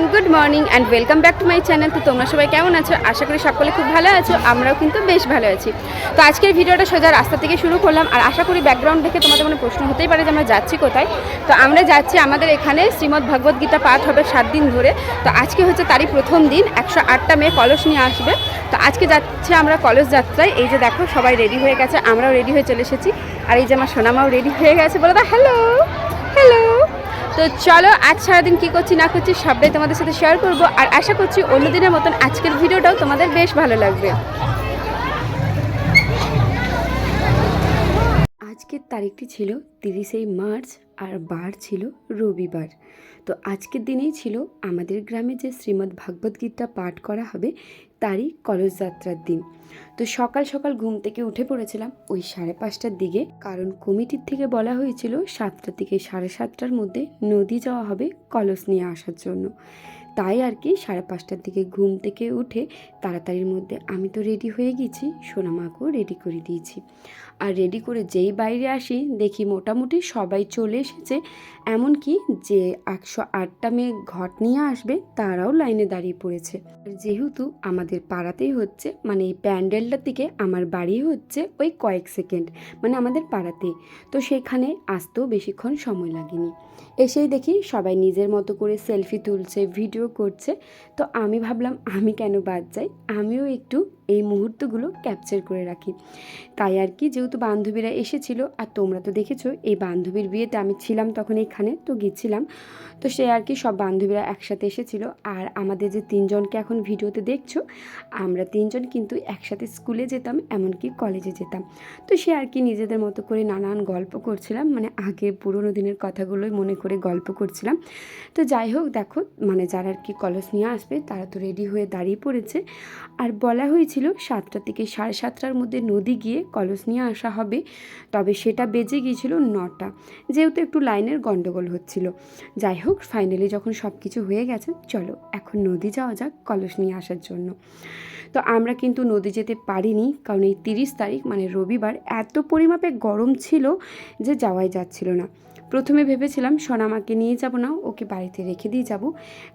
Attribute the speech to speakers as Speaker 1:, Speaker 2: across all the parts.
Speaker 1: Everyone good morning and welcome back to my channel তো তোমরা সবাই কেমন আছো? আশা করি সকলে খুব ভালো আছো, আমরাও কিন্তু বেশ ভালো আছি। তো আজকের ভিডিওটা সোজা রাস্তা থেকে শুরু করলাম আর আশা করি ব্যাকগ্রাউন্ড দেখে তোমাদের মনে প্রশ্ন হতেই পারে যে আমরা যাচ্ছি কোথায়। তো আমরা যাচ্ছি আমাদের এখানে শ্রীমদ্ ভগবদ গীতা পাঠ হবে সাত দিন ধরে। তো আজকে হচ্ছে তারই প্রথম দিন, একশো আটটা মেয়ে কলস নিয়ে আসবে। তো আজকে যাচ্ছি আমরা কলস যাত্রায়। এই যে দেখো সবাই রেডি হয়ে গেছে, আমরাও রেডি হয়ে চলে এসেছি। আর এই যে আমার সোনামাও রেডি হয়ে গেছে। বলে দা হ্যালো হ্যালো তো চলো আজ সারাদিন কী করছি, না করছি, সবটাই তোমাদের সাথে শেয়ার করব। আর আশা করছি অন্য দিনের মতন আজকের ভিডিওটাও তোমাদের বেশ ভালো লাগবে। আজকের তারিখটি ছিল তিরিশে মার্চ আর বার ছিল রবিবার। তো আজকের দিনেই ছিল আমাদের গ্রামে যে শ্রীমদ্ ভাগবত গীতা পাঠ করা হবে, তারই কলস যাত্রার দিন। তো সকাল সকাল ঘুম থেকে উঠে পড়েছিলাম ওই সাড়ে পাঁচটার দিকে। কারণ কমিটির থেকে বলা হয়েছিল সাতটা থেকে সাড়ে সাতটার মধ্যে নদী যাওয়া হবে কলস নিয়ে আসার জন্য। তাই আর কি সাড়ে পাঁচটার দিকে ঘুম থেকে উঠে তাড়াতাড়ির মধ্যে আমি তো রেডি হয়ে গেছি, সোনামাকেও রেডি করে দিয়েছি। আর রেডি করে যেই বাইরে আসি, দেখি মোটামুটি সবাই চলে এসেছে। এমনকি যে একশো আটটা মেয়ে ঘট নিয়ে আসবে, তারাও লাইনে দাঁড়িয়ে পড়েছে। যেহেতু আমাদের পাড়াতেই হচ্ছে মানে এই প্যান্ডেলটার দিকে আমার বাড়ি হচ্ছে ওই কয়েক সেকেন্ড মানে আমাদের পাড়াতেই। তো সেখানে আসতেও বেশিক্ষণ সময় লাগেনি। এসেই দেখি সবাই নিজের মতো করে সেলফি তুলছে, ভিডিও করছে। তো আমি ভাবলাম, আমি কেন বাদ যাই? আমিও একটু এই মুহূর্তগুলো ক্যাপচার করে রাখি। তাই আর কি, যেহেতু বান্ধবীরা এসেছিল আর তোমরা তো দেখেছ, এই বান্ধবীর বিয়েতে আমি ছিলাম তখন এখানে, তো গিয়েছিলাম তো সে আর কি সব বান্ধবীরা একসাথে এসেছিল আর আমাদের যে তিনজনকে এখন ভিডিওতে দেখছ, আমরা তিনজন কিন্তু একসাথে স্কুলে যেতাম, এমনকি কলেজে যেতাম। তো সে আর কি নিজেদের মতো করে নানান গল্প করছিলাম মানে আগে পুরোনো দিনের কথাগুলোই মনে করে গল্প করছিলাম। তো যাই হোক, দেখো মানে যারা আর কি কলস নিয়ে আসবে, তারা তো রেডি হয়ে দাঁড়িয়ে পড়েছে। আর বলা হয়েছিল সাতটা থেকে সাড়ে সাতটার মধ্যে নদী গিয়ে কলস নিয়ে আসা হবে। তবে সেটা বেজে গিয়েছিল নটা, যেহেতু একটু লাইনের গণ্ডগোল হচ্ছিল। যাই হোক ফাইনালি যখন সব কিছু হয়ে গেছে, চলো এখন নদী যাওয়া যাক, কলস নিয়ে আসার জন্য। তো আমরা কিন্তু নদী যেতে পারিনি, কারণ এই তিরিশ তারিখ মানে রবিবার, এত পরিমাপে গরম ছিল যে যাওয়াই যাচ্ছিল না। প্রথমে ভেবেছিলাম সোনামাকে নিয়ে যাব না, ওকে বাড়িতে রেখে দিয়ে যাব।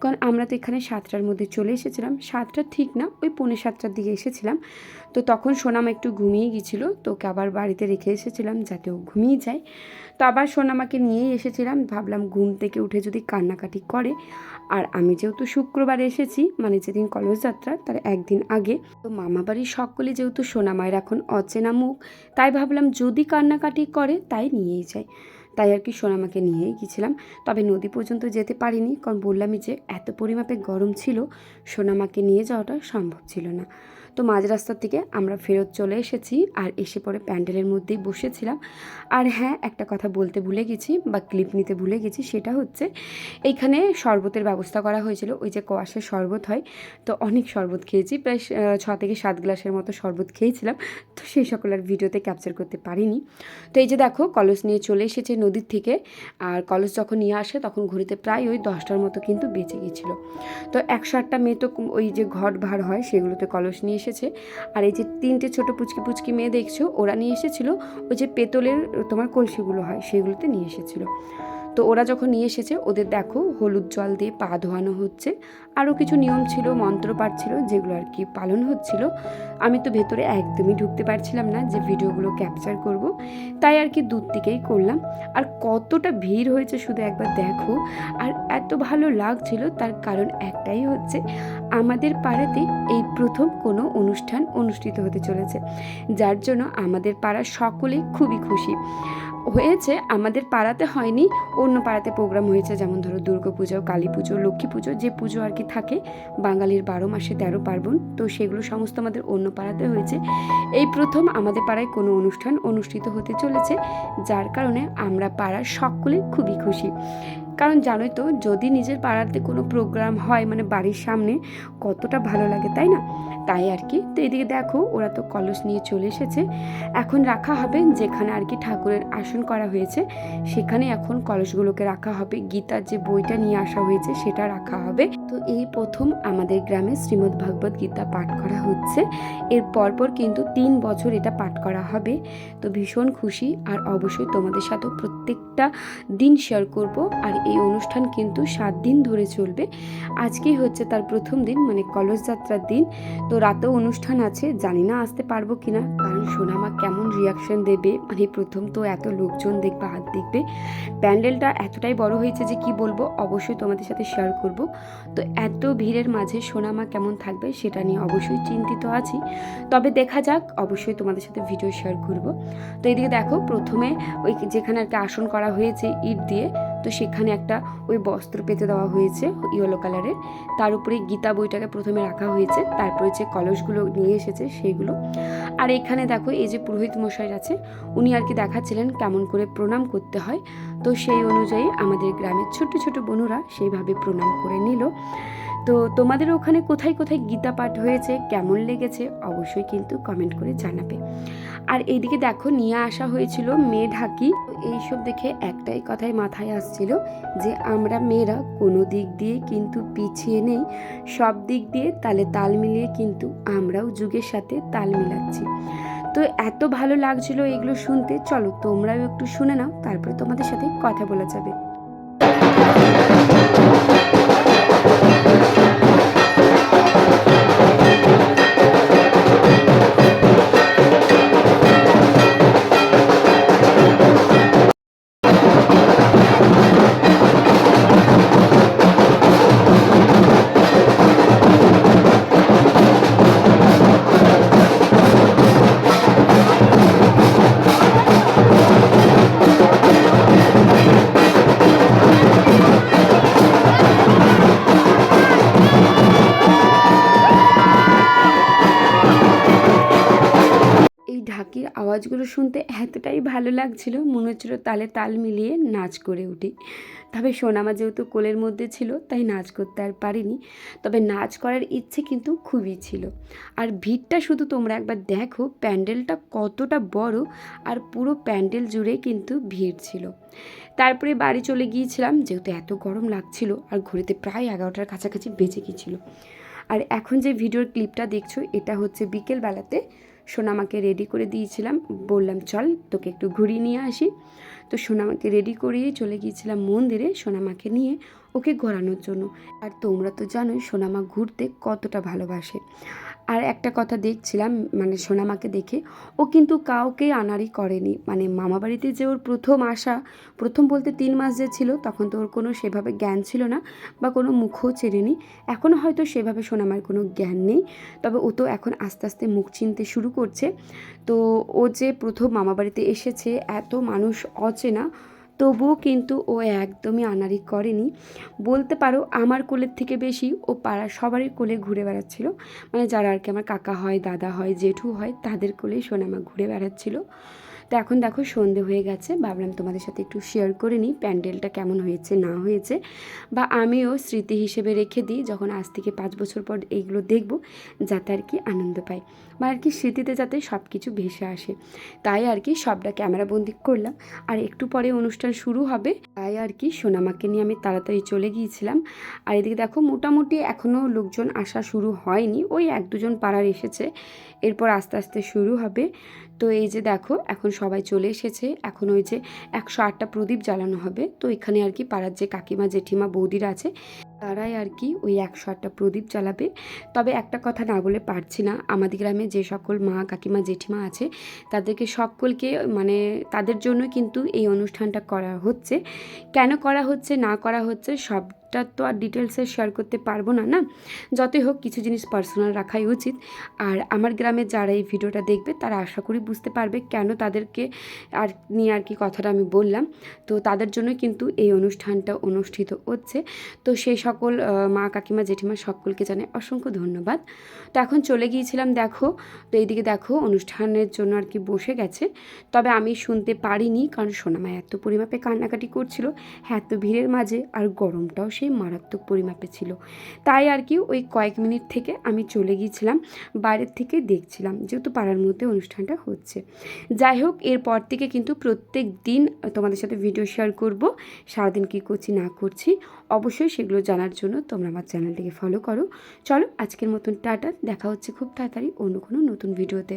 Speaker 1: কারণ আমরা তো এখানে সাতটার মধ্যে চলে এসেছিলাম। সাতটা ঠিক না, ওই পৌনে সাতটার দিকে এসেছিলাম। তো তখন সোনামা একটু ঘুমিয়ে গিয়েছিল, তো ওকে আবার বাড়িতে রেখে এসেছিলাম যাতে ও ঘুমিয়ে যায়। তো আবার সোনামাকে নিয়েই এসেছিলাম, ভাবলাম ঘুম থেকে উঠে যদি কান্নাকাটি করে। আর আমি যেহেতু শুক্রবার এসেছি মানে যেদিন কলেজ যাত্রা, তার একদিন আগে। তো মামা বাড়ির সকলে যেহেতু সোনামায়ের এখন অচেনা মুখ, তাই ভাবলাম যদি কান্নাকাটি করে, তাই নিয়েই যায় তাই আর কি সোনামাকে নিয়েই গিয়েছিলাম তবে নদী পর্যন্ত যেতে পারিনি, কারণ বললামই যে এত পরিমাপে গরম ছিল, সোনামাকে নিয়ে যাওয়াটা সম্ভব ছিল না। তো মাঝ রাস্তার থেকে আমরা ফেরত চলে এসেছি আর এসে পরে প্যান্ডেলের মধ্যেই বসেছিলাম। আর হ্যাঁ একটা কথা বলতে ভুলে গেছি বা ক্লিপ নিতে ভুলে গেছি, সেটা হচ্ছে এইখানে শরবতের ব্যবস্থা করা হয়েছিল। ওই যে কোয়াশের শরবত হয়, তো অনেক শরবত খেয়েছি। প্রায় ছ থেকে সাত গ্লাসের মতো শরবত খেয়েছিলাম। তো সেই সকল আর ভিডিওতে ক্যাপচার করতে পারিনি। তো এই যে দেখো, কলস নিয়ে চলে এসেছে নদীর থেকে। আর কলস যখন নিয়ে আসে, তখন ঘড়িতে প্রায় ওই দশটার মতো কিন্তু বেঁচে গিয়েছিল তো একশো আটটা মেয়ে তো ওই যে ঘট ভার হয়, সেগুলোতে কলস নিয়ে এসেছে। আর এই যে তিনটে ছোট পুচকি পুচকি মেয়ে দেখছ, ওরা নিয়ে এসেছিল, ওই যে পেতলের তোমার কলসিগুলো হয়, সেগুলোতে নিয়ে এসেছিল। তো ওরা যখন নিয়ে এসেছে, ওদের দেখো হলুদ জল দিয়ে পা ধোয়ানো হচ্ছে। আরও কিছু নিয়ম ছিল, মন্ত্রপাঠ ছিল যেগুলো আর কি পালন হচ্ছিল। আমি তো ভেতরে একদমই ঢুকতে পারছিলাম না যে ভিডিওগুলো ক্যাপচার করব। তাই আর কি দূর থেকেই করলাম। আর কতটা ভিড় হয়েছে শুধু একবার দেখো। আর এত ভালো লাগছিল, তার কারণ একটাই হচ্ছে, আমাদের পাড়াতে এই প্রথম কোনো অনুষ্ঠান অনুষ্ঠিত হতে চলেছে। যার জন্য আমাদের পাড়া সকলেই খুবই খুশি। হয়েছে, আমাদের পাড়াতে হয়নি, অন্য পাড়াতে প্রোগ্রাম হয়েছে, যেমন ধরো দুর্গা পুজো, কালী পুজো, লক্ষ্মী পুজো, যে পুজো আর কি থাকে, বাঙালির বারো মাসে তেরো পার্বণ, তো সেগুলো সমস্ত আমাদের অন্য পাড়াতে হয়েছে। এই প্রথম আমাদের পাড়ায় কোনো অনুষ্ঠান অনুষ্ঠিত হতে চলেছে, যার কারণে আমরা পাড়ার সকলে খুবই খুশি। কারণ জানোই তো, যদি নিজের পাড়াতে কোনো প্রোগ্রাম হয় মানে বাড়ির সামনে, কতটা ভালো লাগে, তাই না? তাই আর কি। তো এদিকে দেখো, ওরা তো কলস নিয়ে চলে এসেছে। এখন রাখা হবে যেখানে আর কি ঠাকুরের আসন করা হয়েছে, সেখানে এখন কলসগুলোকে রাখা হবে। গীতার যে বইটা নিয়ে আসা হয়েছে, সেটা রাখা হবে। তো এই প্রথম আমাদের গ্রামে শ্রীমদ্ ভাগবত গীতা পাঠ করা হচ্ছে। এর পরপর কিন্তু তিন বছর এটা পাঠ করা হবে। তো ভীষণ খুশি আর অবশ্যই তোমাদের সাথেও প্রত্যেকটা দিন শেয়ার করব। আর এই অনুষ্ঠান কিন্তু সাত দিন ধরে চলবে। আজকেই হচ্ছে তার প্রথম দিন মানে কলস যাত্রার দিন। তো রাতেও অনুষ্ঠান আছে, জানি না আসতে পারব কি না কারণ সোনামা কেমন রিয়াকশন দেবে? মানে প্রথম তো এত লোকজন দেখবে, হাত দেখবে। প্যান্ডেলটা এতটাই বড় হয়েছে যে কি বলব? অবশ্যই তোমাদের সাথে শেয়ার করব। তো এত ভিড়ের মাঝে সোনামা কেমন থাকবে সেটা নিয়ে অবশ্যই চিন্তিত আছি। তবে দেখা যাক, অবশ্যই তোমাদের সাথে ভিডিও শেয়ার করব। তো এদিকে দেখো, প্রথমে ওই যেখানে আর কি আসন করা হয়েছে ইট দিয়ে তো সেখানে একটা ওই বস্ত্র পেতে দেওয়া হয়েছে ইয়েলো কালারের। তার উপরে গীতা বইটাকে প্রথমে রাখা হয়েছে, তারপরে যে কলসগুলো নিয়ে এসেছে সেইগুলো আর এখানে দেখো, এই যে পুরোহিত মশাই আছে, উনি আর কি দেখাচ্ছিলেন কেমন করে প্রণাম করতে হয়। তো সেই অনুযায়ী আমাদের গ্রামের ছোট ছোট বনুরা সেইভাবে প্রণাম করে নিল। তো তোমাদের ওখানে কোথায় কোথায় গীতা পাঠ হয়েছে, কেমন লেগেছে, অবশ্যই কিন্তু কমেন্ট করে জানাবে। আর এইদিকে দেখো, নিয়ে আসা হয়েছিল মেয়ে ঢাকি। এইসব দেখে একটাই কথাই মাথায় আসছিল যে, আমরা মেয়েরা কোনো দিক দিয়ে কিন্তু পিছিয়ে নেই, সব দিক দিয়ে তালে তাল মিলিয়ে কিন্তু আমরাও যুগের সাথে তাল মিলাচ্ছি। তো এত ভালো লাগছিল এগুলো শুনতে, চলো তোমরাও একটু শুনে নাও, তারপরে তোমাদের সাথে কথা বলা যাবে। আওয়াজগুলো শুনতে এতটাই ভালো লাগছিল। মনে হচ্ছিল তালে তাল মিলিয়ে নাচ করে উঠি। তবে সোনামা যেহেতু কোলের মধ্যে ছিল, তাই নাচ করতে আর পারিনি। তবে নাচ করার ইচ্ছে কিন্তু খুবই ছিল। আর ভিড়টা শুধু তোমরা একবার দেখো, প্যান্ডেলটা কতটা বড় আর পুরো প্যান্ডেল জুড়ে কিন্তু ভিড় ছিল। তারপরে বাড়ি চলে গিয়েছিলাম, যেহেতু এত গরম লাগছিল আর ঘড়িতে প্রায় এগারোটার কাছাকাছি বেঁচে গিয়েছিল। আর এখন যে ভিডিওর ক্লিপটা দেখছ, এটা হচ্ছে বিকেলবেলাতে সোনামাকে রেডি করে দিয়েছিলাম। বললাম, চল, তোকে একটু ঘুরিয়ে নিয়ে আসি। তো সোনামাকে রেডি করিয়ে চলে গিয়েছিলাম মন্দিরে সোনামাকে নিয়ে ওকে ঘোরানোর জন্য। আর তোমরা তো জানোই সোনামা ঘুরতে কতটা ভালোবাসে। আর একটা কথা দেখছিলাম মানে সোনামাকে দেখে, ও কিন্তু কাউকে আনারই করেনি। মানে মামা বাড়িতে যে ওর প্রথম আসা প্রথম বলতে তিন মাস যে ছিল, তখন তো ওর কোনো সেভাবে জ্ঞান ছিল না বা কোনো মুখও চেনেনি। এখনও হয়তো সেভাবে সোনামার কোনো জ্ঞান নেই। তবে ও তো এখন আস্তে আস্তে মুখ চিনতে শুরু করছে। তো ও যে প্রথম মামাবাড়িতে এসেছে, এত মানুষ অচেনা তবুও কিন্তু ও একদমই আনারি করেনি। বলতে পারো, আমার কোলের থেকে বেশি ও পাড়া সবারই কোলে ঘুরে বেড়াচ্ছিল। মানে যারা আর কি আমার কাকা হয়, দাদা হয়, জেঠু হয়, তাদের কোলেই সোনামা ঘুরে বেড়াচ্ছিল। তো এখন দেখো সন্ধে হয়ে গেছে। ভাবলাম তোমাদের সাথে একটু শেয়ার করে নিই প্যান্ডেলটা কেমন হয়েছে, না হয়েছে। বা আমিও স্মৃতি হিসেবে রেখে দিই, যখন আজ থেকে পাঁচ বছর পর এইগুলো দেখব, যাতে আর কি আনন্দ পাই। বা আর কি স্মৃতিতে যাতে সব কিছু ভেসে আসে। তাই আর কি সবটা ক্যামেরা বন্দি করলাম। আর একটু পরে অনুষ্ঠান শুরু হবে। তাই আর কি সোনামাকে নিয়ে আমি তাড়াতাড়ি চলে গিয়েছিলাম। আর এদিকে দেখো মোটামুটি এখনও লোকজন আসা শুরু হয়নি, ওই এক দুজন পাড়ার এসেছে, এরপর আস্তে আস্তে শুরু হবে। তো এই যে দেখো এখন সবাই চলে এসেছে, এখন ওই যে একশো আটটা প্রদীপ জ্বালানো হবে। তো এখানে আর কি পাড়ার যে কাকিমা, জেঠিমা, বৌদিরা আছে তারাই আর কি ওই একশো আটটা প্রদীপ জ্বালাবে। তবে একটা কথা না বলে পারছি না, আমাদের গ্রামে যে সকল মা, কাকিমা, জেঠিমা আছে, তাদেরকে সকলকে মানে তাদের জন্য কিন্তু এই অনুষ্ঠানটা করা হচ্ছে। কেন করা হচ্ছে, না করা হচ্ছে সবটা তো আর ডিটেলসে শেয়ার করতে পারব না না? যতই হোক, কিছু জিনিস পার্সোনাল রাখাই উচিত। আর আমার গ্রামে যারা এই ভিডিওটা দেখবে, তারা আশা করি বুঝতে পারবে কেন তাদেরকে আর নিয়ে আর কি কথাটা আমি বললাম। তো তাদের জন্য কিন্তু এই অনুষ্ঠানটা অনুষ্ঠিত হচ্ছে। তো সেই সকল মা কাকিমা, জেঠিমা সকলকে জানাই অসংখ্য ধন্যবাদ। তো এখন চলে গিয়েছিলাম, দেখো। তো এইদিকে দেখো, অনুষ্ঠানের জন্য আর কি বসে গেছে। তবে আমি শুনতে পারিনি, কারণ সোনামা এত পরিমাপে কান্নাকাটি করছিল। হ্যাঁ এত ভিড়ের মাঝে আর গরমটাও সেই মারাত্মক পরিমাপে ছিল। তাই আর কি ওই কয়েক মিনিট থেকে আমি চলে গিয়েছিলাম, বাইরের থেকে দেখছিলাম যেহেতু পাড়ার মধ্যে অনুষ্ঠানটা হচ্ছে। যাই হোক, এরপর থেকে কিন্তু প্রত্যেক দিন তোমাদের সাথে ভিডিও শেয়ার করব, সারাদিন কী করছি, না করছি। অবশ্যই সেগুলো জানার জন্য তোমরা আমার চ্যানেলটিকে ফলো করো। চলো, আজকের মতন টাটা, দেখা হচ্ছে খুব তাড়াতাড়ি অন্য কোনো নতুন ভিডিওতে